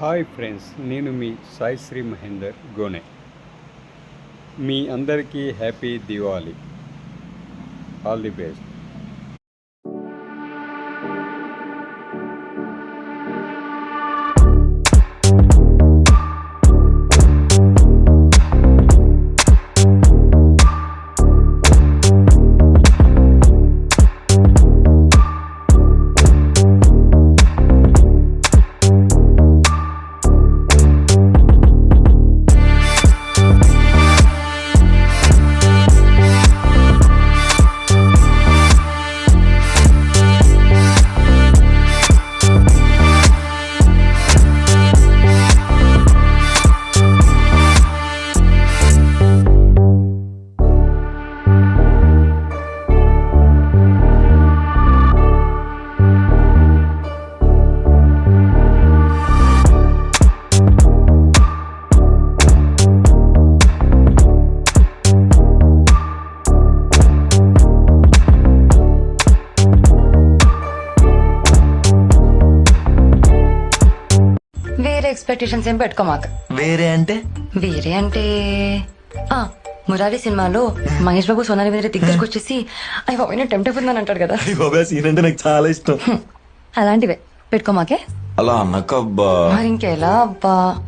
Hi friends నేను మీ సాయి శ్రీ మహేందర్ గోనె. మీ అందరికీ happy Diwali. All the best. వేరే ఎక్స్పెక్టేషన్స్ ఏం పెట్టుకోమాక. వేరే అంటే? వేరే అంటే ఆ మురారి సినిమాలో మహేష్ బాబు సోనాలి మీద దగ్గరకు వచ్చేసి అవి బాబు టెంప్ట్ అయిపోతుందని అంటాడు కదా. బాబా సీన్ అంటే నాకు చాలా ఇష్టం. అలాంటివే. పెట్టుకోమాకే. అలా అన్నకబ్బా మరి ఇంకెలా అబ్బా.